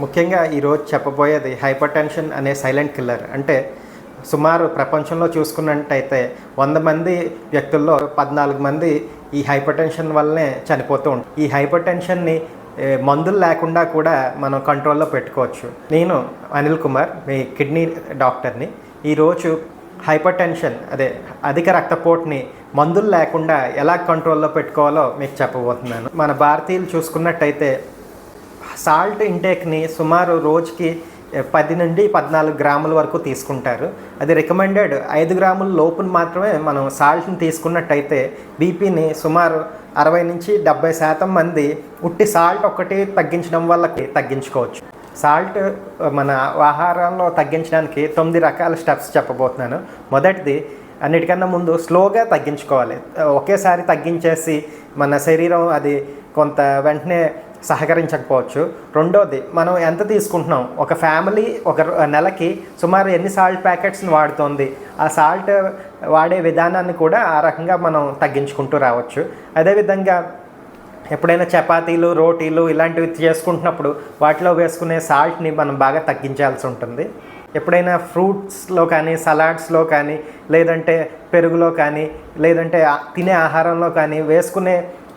ముఖ్యంగా ఈరోజు చెప్పబోయేది హైపర్ టెన్షన్ అనే సైలెంట్ కిల్లర్. అంటే సుమారు ప్రపంచంలో చూసుకున్నట్టయితే వంద మంది వ్యక్తుల్లో పద్నాలుగు మంది ఈ హైపర్ టెన్షన్ వల్లనే చనిపోతూ ఉంటారు ఈ హైపర్ టెన్షన్ని మందులు లేకుండా కూడా మనం కంట్రోల్లో పెట్టుకోవచ్చు. నేను అనిల్ కుమార్ మీ కిడ్నీ డాక్టర్ని. ఈరోజు హైపర్ టెన్షన్ అదే అధిక రక్తపోటుని మందులు లేకుండా ఎలా కంట్రోల్లో పెట్టుకోవాలో మీకు చెప్పబోతున్నాను. మన భారతీయులు చూసుకున్నట్టయితే సాల్ట్ ఇంటేక్ని సుమారు రోజుకి పది నుండి పద్నాలుగు గ్రాముల వరకు తీసుకుంటారు. అది రికమెండెడ్ ఐదు గ్రాముల లోపున మాత్రమే మనం సాల్ట్ని తీసుకున్నట్టయితే బీపీని సుమారు అరవై నుంచి డెబ్బై శాతం మంది ఉట్టి సాల్ట్ ఒక్కటి తగ్గించడం వల్ల తగ్గించుకోవచ్చు. సాల్ట్ మన ఆహారంలో తగ్గించడానికి తొమ్మిది రకాల స్టెప్స్ చెప్పబోతున్నాను. మొదటిది అన్నిటికన్నా ముందు స్లోగా తగ్గించుకోవాలి. ఒకేసారి తగ్గించేసి మన శరీరం అది కొంత వెంటనే సహకరించకపోవచ్చు. రెండోది మనం ఎంత తీసుకుంటున్నాం? ఒక ఫ్యామిలీ ఒక నెలకి సుమారు ఎన్ని సాల్ట్ ప్యాకెట్స్ని వాడుతోంది? ఆ సాల్ట్ వాడే విధానాన్ని కూడా ఆ రకంగా మనం తగ్గించుకుంటూ రావచ్చు. అదేవిధంగా ఎప్పుడైనా చపాతీలు రోటీలు ఇలాంటివి చేసుకుంటున్నప్పుడు వాటిలో వేసుకునే సాల్ట్ని మనం బాగా తగ్గించాల్సి ఉంటుంది. ఎప్పుడైనా ఫ్రూట్స్లో కానీ సలాడ్స్లో కానీ లేదంటే పెరుగులో కానీ లేదంటే తినే ఆహారంలో కానీ వేసుకునే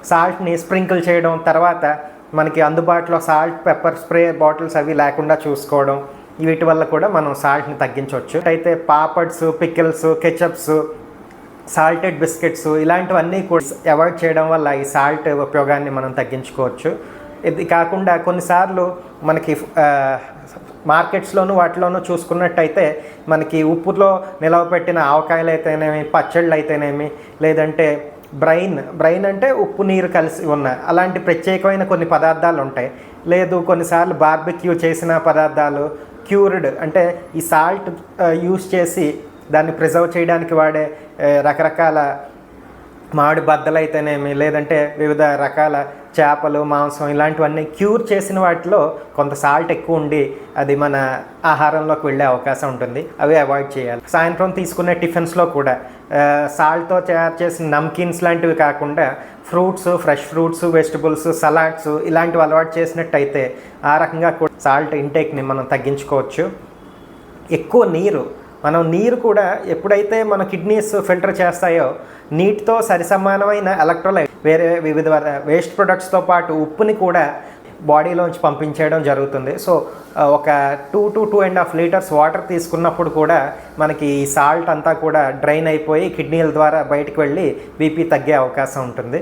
సాల్ట్ని స్ప్రింకిల్ చేయడం తర్వాత మనకి అందుబాటులో సాల్ట్ పెప్పర్ స్ప్రే బాటిల్స్ అవి లేకుండా చూసుకోవడం వీటి వల్ల కూడా మనం సాల్ట్ని తగ్గించవచ్చు. అయితే papads pickles ketchups salted biscuits ఇలాంటివన్నీ కూడా అవాయిడ్ చేయడం వల్ల ఈ సాల్ట్ ఉపయోగాన్ని మనం తగ్గించుకోవచ్చు. ఇది కాకుండా కొన్నిసార్లు మనకి మార్కెట్స్లోనూ వాటిలోనూ చూసుకున్నట్టయితే మనకి ఉప్పులో నిలవపెట్టిన ఆవకాయలు అయితేనేమి పచ్చళ్ళు అయితేనేమి లేదంటే బ్రైన్ బ్రైన్ అంటే ఉప్పు నీరు కలిసి ఉన్న అలాంటి ప్రత్యేకమైన కొన్ని పదార్థాలు ఉంటాయి. లేదు కొన్నిసార్లు బార్బిక్యూ చేసిన పదార్థాలు క్యూర్డ్ అంటే ఈ సాల్ట్ యూస్ చేసి దాన్ని ప్రిజర్వ్ చేయడానికి వాడే రకరకాల మామిడి బద్దలు అయితేనేమి లేదంటే వివిధ రకాల చేపలు మాంసం ఇలాంటివన్నీ క్యూర్ చేసిన వాటిలో కొంత సాల్ట్ ఎక్కువ ఉండి అది మన ఆహారంలోకి వెళ్ళే అవకాశం ఉంటుంది. అవి అవాయిడ్ చేయాలి. సాయంత్రం తీసుకునే టిఫిన్స్లో కూడా సాల్ట్తో తయారు చేసిన నమ్కీన్స్ లాంటివి కాకుండా fruits fresh fruits vegetables salads ఇలాంటివి అలవాటు చేసినట్టయితే ఆ రకంగా కూడా సాల్ట్ ఇంటేక్ని మనం తగ్గించుకోవచ్చు. ఎక్కువ నీరు మనం నీరు కూడా ఎప్పుడైతే మన కిడ్నీస్ ఫిల్టర్ చేస్తాయో నీటితో సరిసమానమైన ఎలక్ట్రోలైట్ వేరే వివిధ వేస్ట్ ప్రొడక్ట్స్తో పాటు ఉప్పుని కూడా బాడీలోంచి పంపించేయడం జరుగుతుంది. సో ఒక two to two and half litres water తీసుకున్నప్పుడు కూడా మనకి ఈ సాల్ట్ అంతా కూడా డ్రైన్ అయిపోయి కిడ్నీల ద్వారా బయటకు వెళ్ళి బీపీ తగ్గే అవకాశం ఉంటుంది.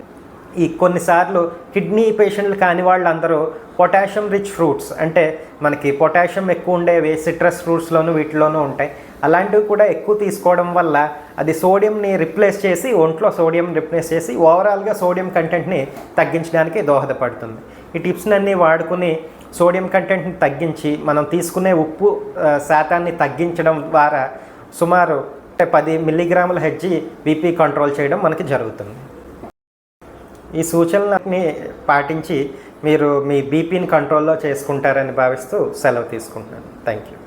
ఈ కొన్నిసార్లు కిడ్నీ పేషెంట్లు కాని వాళ్ళందరూ పొటాషియం రిచ్ ఫ్రూట్స్ అంటే మనకి పొటాషియం ఎక్కువ ఉండేవి సిట్రస్ ఫ్రూట్స్లోను వీటిలోనూ ఉంటాయి. అలాంటివి కూడా ఎక్కువ తీసుకోవడం వల్ల అది సోడియంని రిప్లేస్ చేసి ఒంట్లో సోడియం రిప్లేస్ చేసి ఓవరాల్గా సోడియం కంటెంట్ని తగ్గించడానికి దోహదపడుతుంది. ఈ టిప్స్ని అన్నీ వాడుకుని సోడియం కంటెంట్ని తగ్గించి మనం తీసుకునే ఉప్పు శాతాన్ని తగ్గించడం ద్వారా సుమారు పది మిల్లీగ్రాముల హెచ్జి బీపీ కంట్రోల్ చేయడం మనకి జరుగుతుంది. ఈ సూచనలని పాటించి మీరు మీ బీపీని కంట్రోల్లో చేసుకుంటారని భావిస్తూ సెలవు తీసుకుంటున్నాను. Thank you